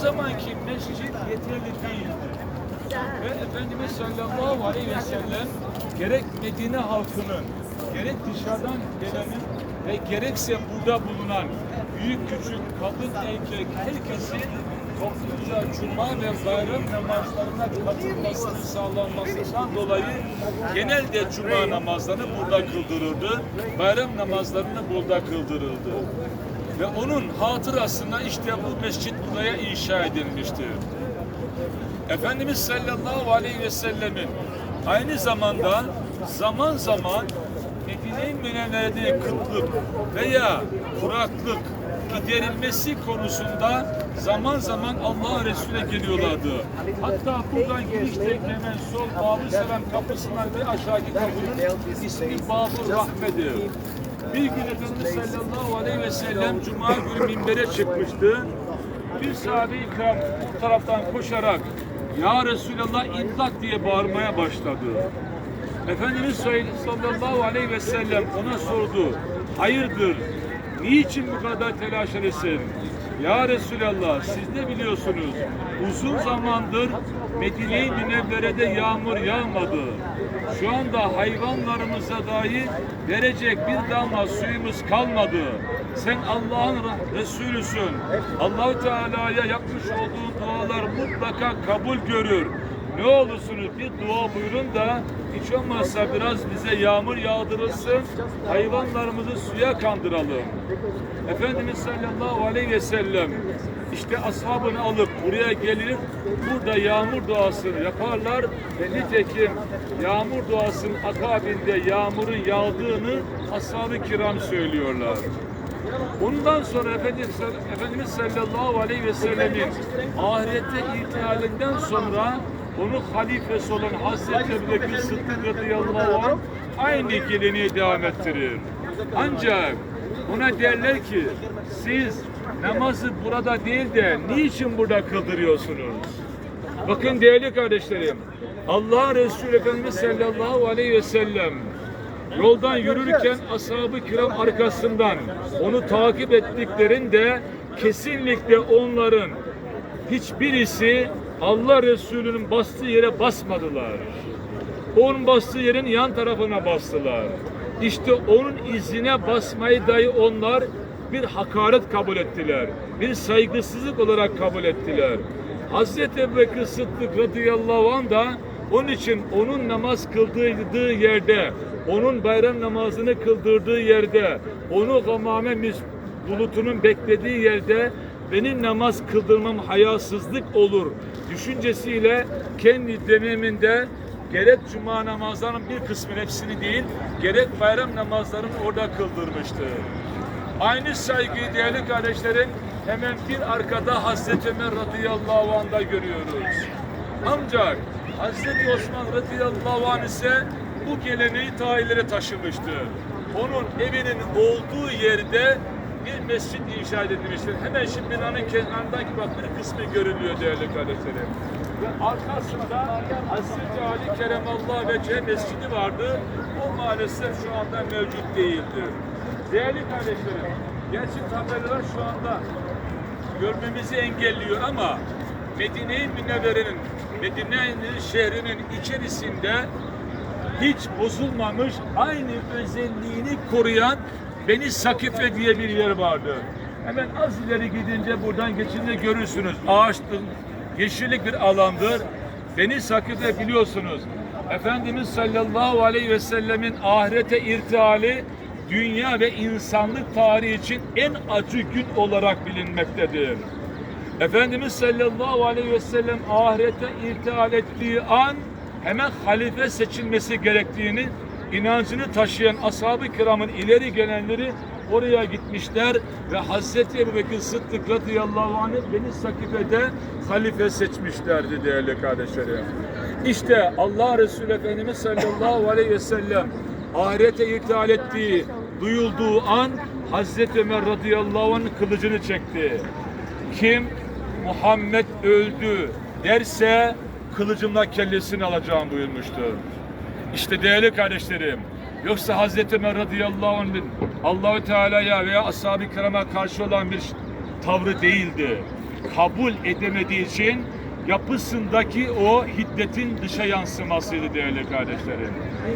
zamanki mescid yeterli değildi. Ve Efendimiz sallallahu aleyhi ve sellem gerek Medine halkının, gerek dışarıdan gelenin ve gerekse burada bulunan büyük küçük kadın erkek herkesi topluca cuma ve bayram namazlarına katılmasını sağlanmasından dolayı genelde cuma namazlarını burada kıldırıldı. Bayram namazlarını burada kıldırıldı. Ve onun hatırasına işte bu mescit buraya inşa edilmiştir. Efendimiz sallallahu aleyhi ve sellemin aynı zamanda zaman zaman Medine-i Münevvere'de kıtlık veya kuraklık giderilmesi konusunda zaman zaman Allah Resulü'ne geliyorlardı. Hatta buradan girişteyken hemen sol Babı Selam kapısından bir aşağıki kapının ismi Babı Rahme'dir. Bir gün Efendimiz sallallahu aleyhi ve sellem Cuma günü minbere çıkmıştı. Bir sahabe-i ikram bu taraftan koşarak Ya Resulallah imdat diye bağırmaya başladı. Efendimiz sallallahu aleyhi ve sellem ona sordu. Hayırdır? Niçin bu kadar telaş edesin? Ya Resulallah siz de biliyorsunuz uzun zamandır Medine-i Münevvere'de yağmur yağmadı. Şu anda hayvanlarımıza dahi verecek bir damla suyumuz kalmadı. Sen Allah'ın Resulüsün. Allahu Teala'ya yapmış olduğun dualar mutlaka kabul görür. Ne olursunuz bir dua buyurun da hiç olmazsa biraz bize yağmur yağdırılsın, hayvanlarımızı suya kandıralım. Efendimiz sallallahu aleyhi ve sellem işte ashabını alıp buraya gelir, burada yağmur duasını yaparlar ve nitekim yağmur duasının akabinde yağmurun yağdığını ashab-ı kiram söylüyorlar. Ondan sonra Efendimiz, Efendimiz sallallahu aleyhi ve sellemin ahirette irtihalinden sonra onun halifesi olan Hazreti Ebu Bekir Sıddık radıyallahu anh aynı geleneği devam ettirir. Ancak ona derler ki siz namazı burada değil de niçin burada kıldırıyorsunuz? Bakın değerli kardeşlerim Allah Resulü Efendimiz sallallahu aleyhi ve sellem yoldan yürürken ashab-ı kiram arkasından onu takip ettiklerinde kesinlikle onların hiçbirisi Allah Resulü'nün bastığı yere basmadılar. Onun bastığı yerin yan tarafına bastılar. İşte onun izine basmayı dahi onlar bir hakaret kabul ettiler. Bir saygısızlık olarak kabul ettiler. Hazreti Ebubekir Sıddık radıyallahu anh da onun için onun namaz kıldığı yerde, onun bayram namazını kıldırdığı yerde, onu gamame bulutunun beklediği yerde benim namaz kıldırmam hayasızlık olur düşüncesiyle kendi döneminde gerek cuma namazlarının bir kısmını hepsini değil, gerek bayram namazlarını orada kıldırmıştı. Aynı saygıyı değerli kardeşlerim hemen bir arkada Hazreti Ömer radıyallahu anh'da görüyoruz. Ancak Hazreti Osman radıyallahu anh ise bu geleneği ta ileri taşımıştı. Onun evinin olduğu yerde bir mescit inşa edilmiştir. Hemen şimdi binanın kenarındaki bak bir kısmı görülüyor değerli kardeşlerim. Ve arkasında Hazreti Ali Keremallah ve C Mescidi vardı. O maalesef şu anda mevcut değildir. Değerli kardeşlerim, gerçi tabelalar şu anda görmemizi engelliyor ama Medine-i Münevvere'nin, Medine'nin şehrinin içerisinde hiç bozulmamış, aynı özelliğini koruyan Beni Sakife diye bir yer vardı. Hemen az ileri gidince buradan geçince görürsünüz. Ağaçlı, yeşillik bir alandır. Beni Sakife biliyorsunuz. Efendimiz sallallahu aleyhi ve sellemin ahirete irtihali dünya ve insanlık tarihi için en acı gün olarak bilinmektedir. Efendimiz sallallahu aleyhi ve sellem ahirete irtihal ettiği an hemen halife seçilmesi gerektiğini inancını taşıyan ashab-ı kiramın ileri gelenleri oraya gitmişler ve Hazreti Ebu Bekir Sıddık radıyallahu anh'ı Beni Sakife'de halife seçmişlerdi değerli kardeşlerim. İşte Allah Resulü Efendimiz sallallahu aleyhi ve sellem ahirete irtihal ettiği duyulduğu an Hazreti Ömer radıyallahu anh kılıcını çekti. Kim Muhammed öldü derse kılıcımla kellesini alacağım buyurmuştur. İşte değerli kardeşlerim, yoksa Hazreti Ömer radıyallahu anh'ın Allahü Teala'ya veya ashab-ı kirama karşı olan bir tavrı değildi. kabul edemediği için yapısındaki o hiddetin dışa yansımasıydı değerli kardeşlerim.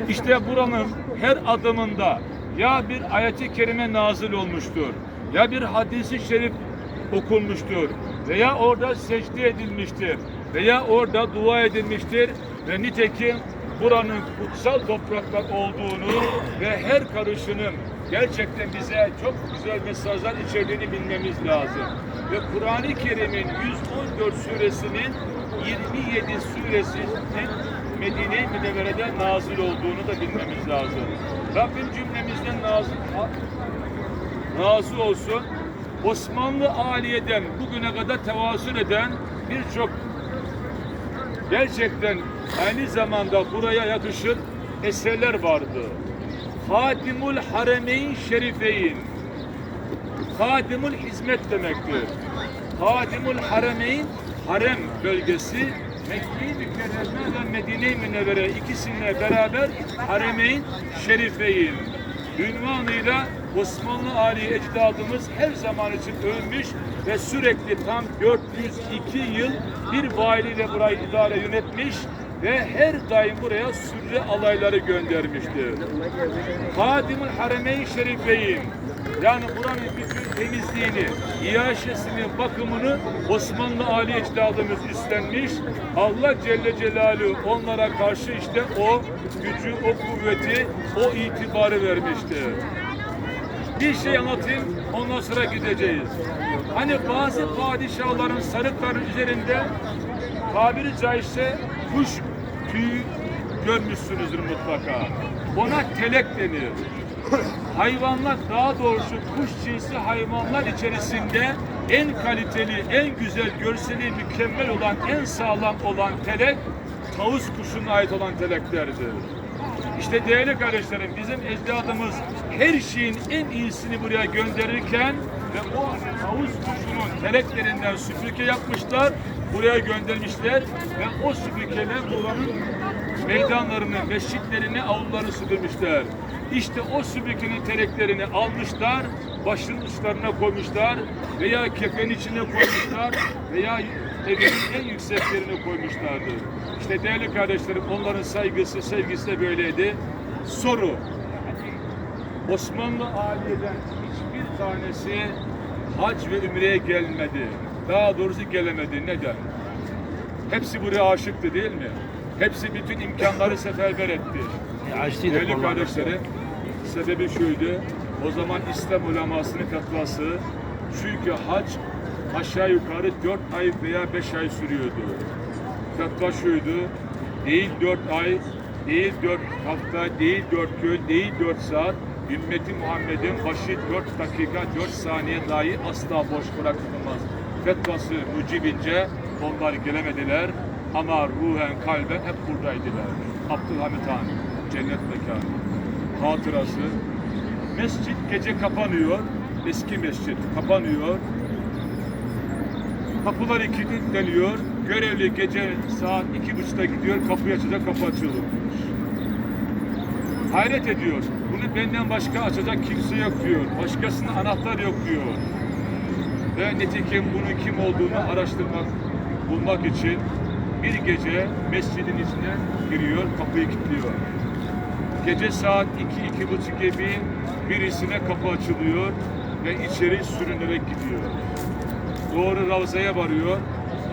İşte buranın her adımında ya bir ayeti kerime nazil olmuştur ya bir hadisi şerif okunmuştur veya orada secde edilmiştir veya orada dua edilmiştir ve nitekim buranın kutsal topraklar olduğunu ve her karışının gerçekten bize çok güzel mesajlar içerdiğini bilmemiz lazım. Ve Kur'an-ı Kerim'in 114 suresinin 27 suresinin Medine-i Münevvere'de nazil olduğunu da bilmemiz lazım. Rabbim cümlemizden nazil, razı olsun. Osmanlı Aliye'den bugüne kadar tevazül eden birçok gerçekten aynı zamanda buraya yakışır eserler vardı. Hatimul Haremeyn Şerifeyn. Hadimul hizmet demektir. Hadimul Haremeyn harem bölgesi Mekke-i Mükerreme ve Medine-i Münevvere ikisine beraber Haremeyn Şerifeyn ünvanıyla Osmanlı Ali ecdadımız her zaman için övmüş ve sürekli tam 402 yıl bir valiyle burayı idare yönetmiş ve her daim buraya sürre alayları göndermiştir. Hadimul Haremeyn Şerifeyn yani buranın bütün temizliğini, iaşesini, bakımını Osmanlı Ali ecdadımız üstlenmiş. Allah Celle Celaluhu onlara karşı işte o gücü, o kuvveti, o itibarı vermiştir. Bir şey anlatayım, ondan sonra gideceğiz. Hani bazı padişahların sarıkların üzerinde tabiri caizse kuş tüyü görmüşsünüzdür mutlaka. Ona telek denir. Hayvanlar daha doğrusu kuş cinsi hayvanlar içerisinde en kaliteli, en güzel, görseli mükemmel olan, en sağlam olan telek tavus kuşuna ait olan teleklerdir. İşte değerli kardeşlerim bizim ecdadımız her şeyin en iyisini buraya gönderirken ve o tavus kuşunun teleklerinden süpürge yapmışlar, buraya göndermişler ve o süpürgeler buranın meydanlarını, mescitlerini, avluları süpürmüşler. İşte o süpürgenin teleklerini almışlar, başın uçlarına koymuşlar veya kefenin içine koymuşlar veya evin en yükseklerine koymuşlardı. İşte değerli kardeşlerim onların saygısı, sevgisi de böyleydi. Soru. Osmanlı Aliye'den hiçbir tanesi hac ve ümreye gelmedi. Daha doğrusu gelemedi. Neden? Hepsi buraya aşıktı değil mi? Hepsi bütün imkanları seferber etti. Değerli kardeşlerim, sebebi şuydu. O zaman İslam ulemasının fetvası çünkü hac aşağı yukarı 4 ay veya 5 ay sürüyordu. Fetva şuydu. Değil 4 ay, değil 4 hafta, değil 4 gün, değil 4 saat. Ümmeti Muhammed'in başı 4 dakika, 4 saniye dahi asla boş bırakılmaz. Fetvası mucibince onlar gelemediler ama ruhen kalben hep buradaydılar. Abdülhamit Han, cennet mekanı, hatırası. Mescit gece kapanıyor, eski mescit kapanıyor. Kapıları kilitleniyor. Görevli gece saat iki buçukta gidiyor, kapıyı açacak, kapı açılıyor. Hayret ediyor. Bunu benden başka açacak kimse yok diyor. Başkasının anahtar yok diyor. Ve nitekim bunun kim olduğunu araştırmak, bulmak için bir gece mescidin içine giriyor, kapıyı kilitliyor. Gece saat iki, iki buçuk gibi birisine kapı açılıyor ve içeri sürünerek gidiyor. Doğru Ravza'ya varıyor.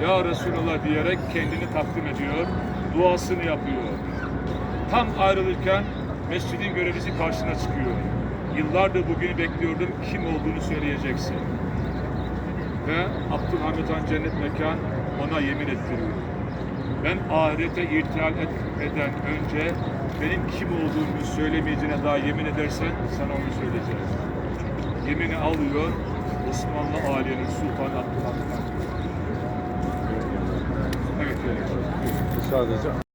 Ya Resulallah diyerek kendini takdim ediyor. Duasını yapıyor. Tam ayrılırken mescidin görevlisi karşısına çıkıyor. Yıllardır bugünü bekliyordum. Kim olduğunu söyleyeceksin. Ve Abdülhamit Han cennet mekan ona yemin ettiriyor. Ben ahirete irtihal et- eden önce benim kim olduğumu söylemeyeceğine daha yemin edersen sana onu söyleyeceğim. Yemini alıyor Osmanlı Aliye'nin Sultan. Evet, evet. Sadece